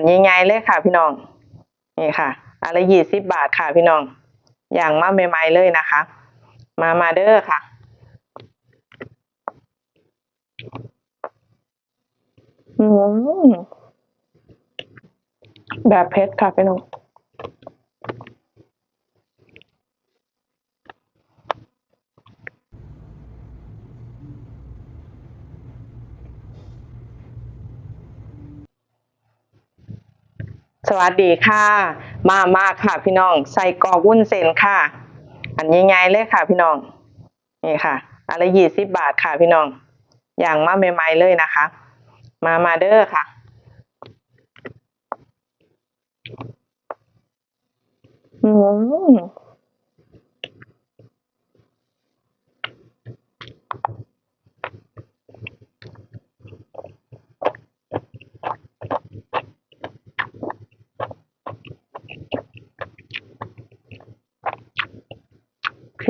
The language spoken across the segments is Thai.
นใหญ่ๆเลยค่ะ พี่น้อง นี่ค่ะอะไรยี่สิบบาทค่ะพี่น้อง อย่างมาใหม่ๆเลยนะคะ มามาเด้อค่ะ อืมแบบเพชรค่ะพี่น้อง สวัสดีค่ะ มามาค่ะพี่น้อง ใส่กอกวุ้นเส้นค่ะ อันง่ายๆเลยค่ะพี่น้อง นี่ค่ะอะไรยี่สิบบาทค่ะพี่น้อง อย่างมาใหม่ๆเลยนะคะ มามาเด้อค่ะ อืม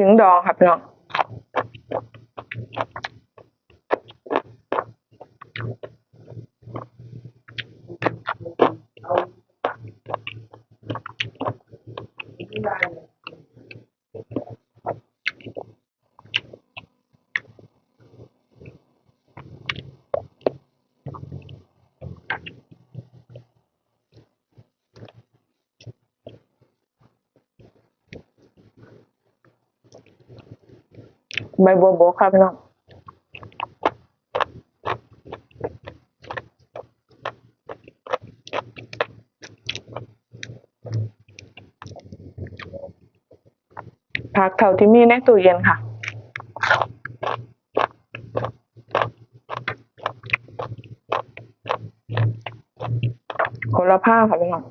ขิงดอง ใบบัวบกค่ะพี่น้องผักเท่าที่มีในตู้เย็นค่ะคนละผ้าค่ะพี่น้อง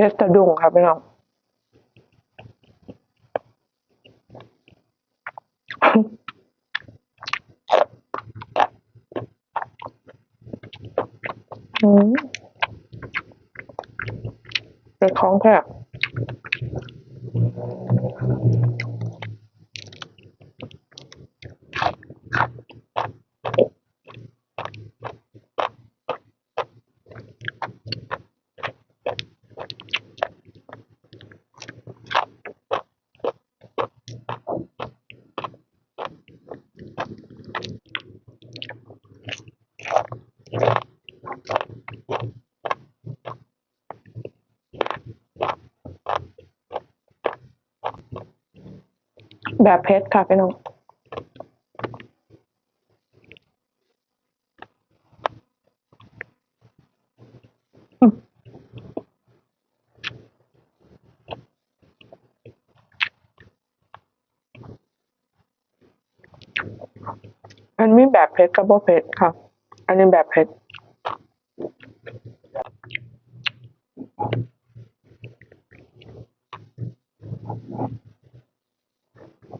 เพชรสะดุ้งครับพี่น้องอืมเป็นของแท้ แบบเพชรค่ะพี่น้องมันมีแบบเผ็ดกับบ่เผ็ดค่ะ อันนี้แบบเผ็ด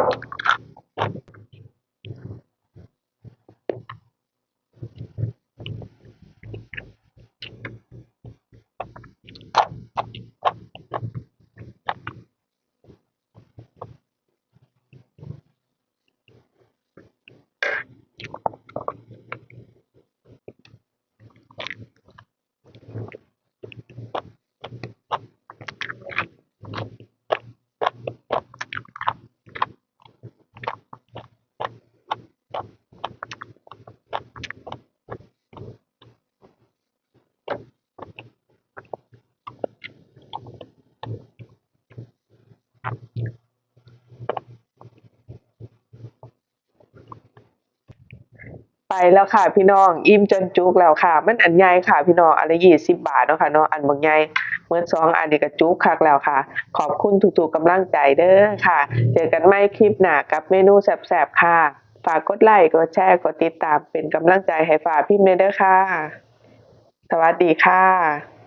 you ไปแล้วค่ะพี่น้อง อิ่มจนจุกแล้วค่ะ มันอันใหญ่ค่ะพี่น้องอันละยี่สิบบาทเนาะค่ะเนาะอันบางใหญ่เมื่อสองอันนี้ก็จุกคักแล้วค่ะ ขอบคุณถูกๆกำลังใจเด้อค่ะ เจอกันใหม่คลิปหน้ากับเมนูแซ่บๆค่ะ ฝากกดไลค์กดแชร์กดติดตามเป็นกำลังใจให้ฝากพิมพ์เด้อค่ะ สวัสดีค่ะ